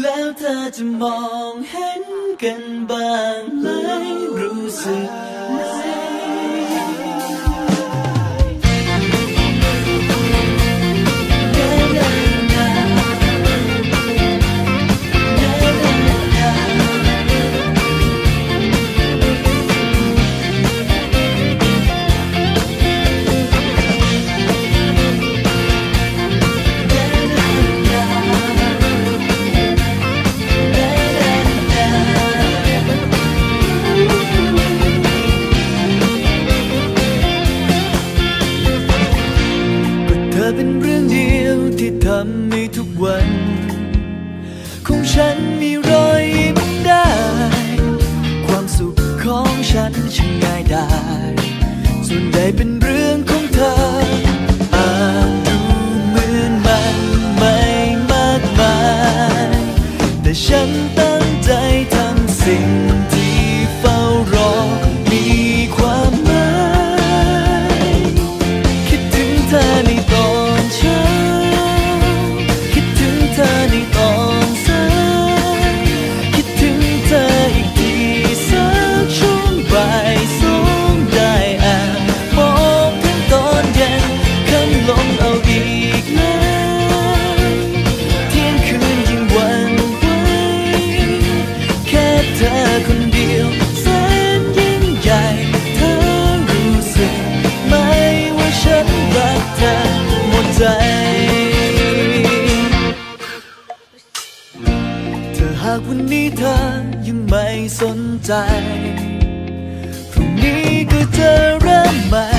แล้วเธอจะมองเห็นกันบ้างไหมรู้สึกียวที่ทำให้ทุกวัน ของฉันมีรอยยิ้มได้ ความสุขของฉันช่างง่ายดายส่วนใหญ่เป็นเรื่อง ใจถ้หากวันนี้เธอยังไม่สนใจ พรุ่งนี้ก็จะเริ่มใหม่